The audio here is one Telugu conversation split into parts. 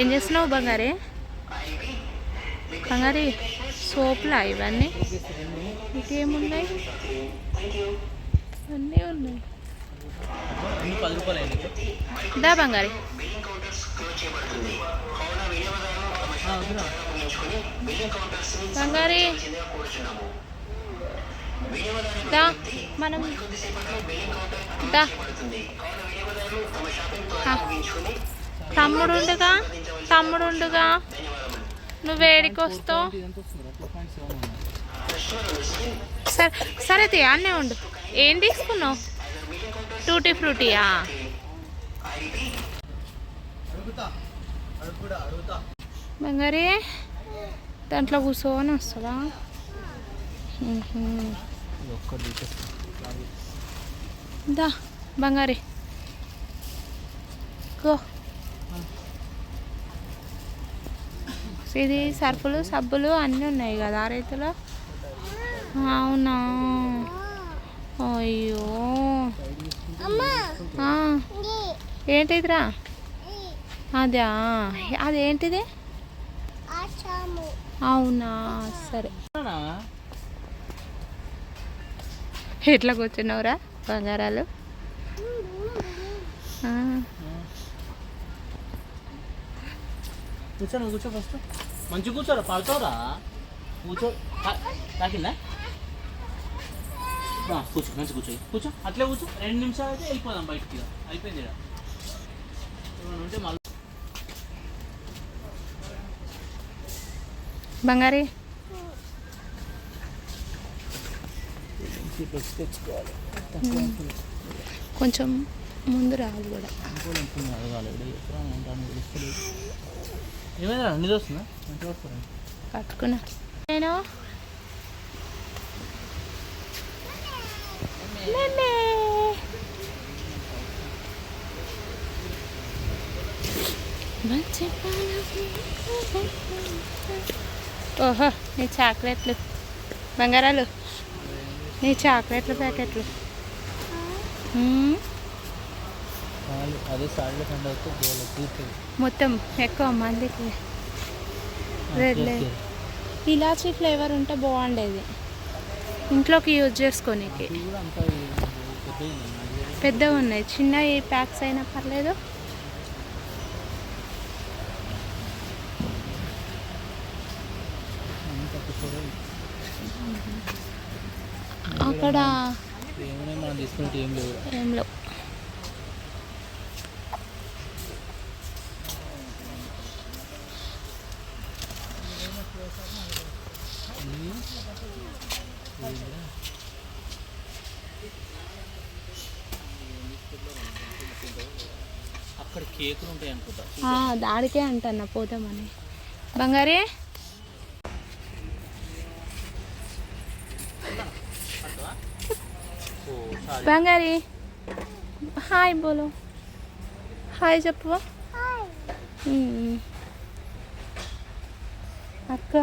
ఏం చేస్తున్నావు బంగారే? బంగారి సోపులా ఇవన్నీ? ఇంకేమున్నాయి? అన్నీ ఉన్నాయి. దా బంగారి. వద్దురా బంగారి దా మనం దా. ఆ. తమ్ముడుండుగా తమ్ముడుండుగా. నువ్వు వేడికి వస్తావు? సరే సరే తీ అన్నే ఉండు. ఏం తీసుకున్నావు? టూటీ ఫ్రూటీయా? బంగారీ దాంట్లో కూర్చోని వస్తుందా? దా బంగారి. గో. ఇది సర్ఫులు సబ్బులు అన్నీ ఉన్నాయి కదా రైతులో? అవునా? అయ్యో. ఆ. ఏంటిదిరా? అదా? అదేంటిది? అవునా? సరే. ఎట్లా కూర్చున్నావురా బంగారాలు? కూర్చో నువ్వు కూర్చో ఫస్ట్ మంచి కూర్చోరా పడతావురా కూర్చో. తాకిందా? కూర్చో మంచి కూర్చో. కూర్చో అట్లే కూర్చో. రెండు నిమిషాలు అయితే వెళ్ళిపోదాం బయటికి. అయిపోయింది ఉంటే మళ్ళీ బంగారి తెచ్చుకోవాలి కొంచెం ముందు రాదు కూడా. పట్టుకున్నా నేను? ఓహో నీ చాక్లెట్లు. బంగారాలు. నీ చాక్లెట్ల ప్యాకెట్లు. మొత్తం ఎక్కువ మందికి. ఇలాచీ ఫ్లేవర్ ఉంటే బాగుండేది. ఇంట్లోకి యూజ్ చేసుకోనికి. పెద్దవి ఉన్నాయి. చిన్న ప్యాక్స్ అయినా పర్లేదు. ఏం లేవు. లేవు. అక్కడ కేకులు ఉంటాయి అనుకుంటా. దాడికే అంటన్నా పోతామని బంగారే? బంగారి. హాయ్ బోలో. హాయ్ చెప్పు. అక్క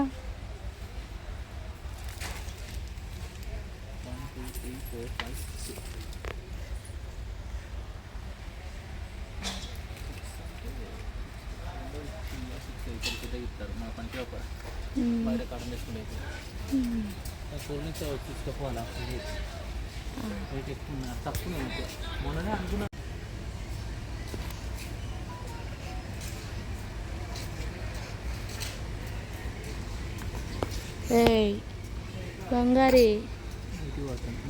ఇస్తారు మన పనికి ఒక. బయట కడం చేసుకుంటే నుంచి తీసుకుపోవాలా రేట్ ఎక్కువ ఉన్నా తక్కువ ఉంది మొన్ననే అనుకున్నా ఏయ్ బంగారి. ఇటు పోతాను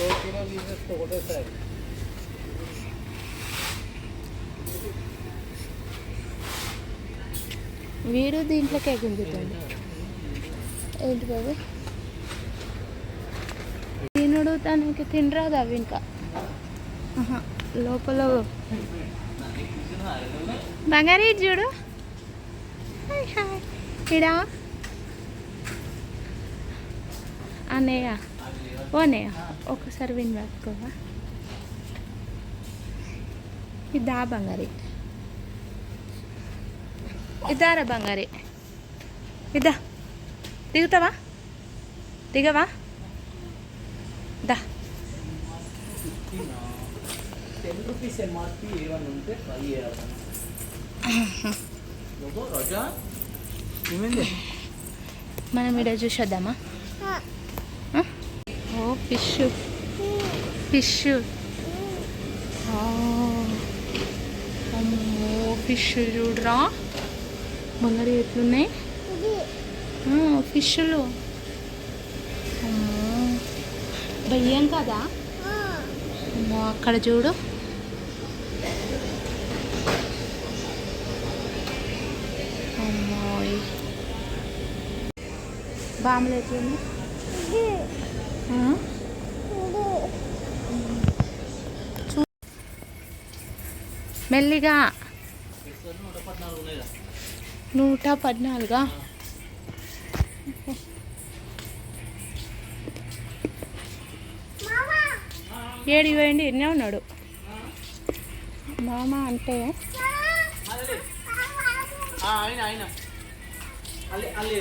రెండు కిలో తీసేసుకో ఒకటేసారి వీడు దీంట్లోకే గుంజుతుంది ఏంటి బాబు? తినడు తనకి తినరాదు అవి ఇంకా. లోపల బంగారీ చూడు. ఇడా? అన్నయ్య. ఓ అన్నయ్య ఒకసారి విని పట్టుకోవా ఇదా బంగారి ఇదారా బంగారి ఇదా దిగుతావా దిగవా దా టెన్ రూపీస్ ఎంఆర్పి ఏమన్నా ఉంటే ట్రై చేయాలి లోగో రోజా ఏమైంది మనం ఇక్కడ చూసొద్దామా? ఓ ఫిష్. ఫిష్. అమ్మో ఫిష్ చూడరా. బంగారు ఎట్లున్నాయి? ఫిష్లు. అమ్మో భయ్యం కదా? అమ్మో అక్కడ చూడు. అమ్మోయ్. బాంబులు ఎట్లున్నాయి? మెల్లిగా. నూట పద్నాలుగా? ఏడు పోయింది ఎన్నే ఉన్నాడు. మామ అంటే? ఆయన ఆయన. అల్లి అల్లి